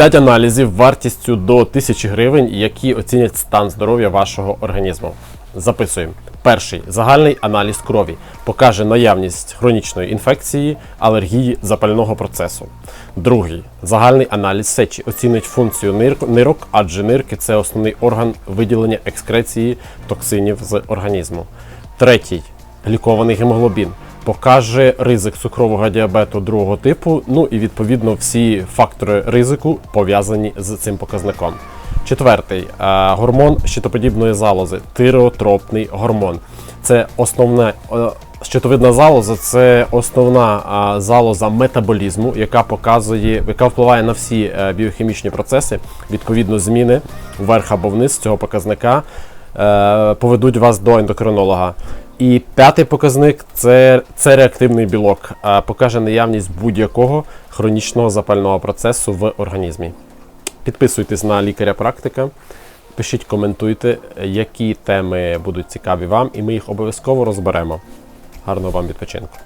5 аналізів вартістю до 1000 гривень, які оцінять стан здоров'я вашого організму. Записуємо. Перший загальний аналіз крові покаже наявність хронічної інфекції, алергії, запального процесу. Другий загальний аналіз сечі оцінить функцію нирок, адже нирки це основний орган виділення екскреції токсинів з організму. Третій глікований гемоглобін покаже ризик цукрового діабету другого типу, ну і відповідно всі фактори ризику пов'язані з цим показником. Четвертий е, гормон щитоподібної залози, тиреотропний гормон. Це основне е, щитовидна залоза це основна залоза метаболізму, яка показує, яка впливає на всі е, біохімічні процеси. Відповідно, зміни вверх або вниз цього показника е, поведуть вас до ендокринолога. І п'ятий показник це, це реактивний білок, е, покаже наявність будь-якого хронічного запального процесу в організмі. Підписуйтесь на лікаря-практика, пишіть, коментуйте, які теми будуть цікаві вам, і ми їх обов'язково розберемо. Гарного вам відпочинку!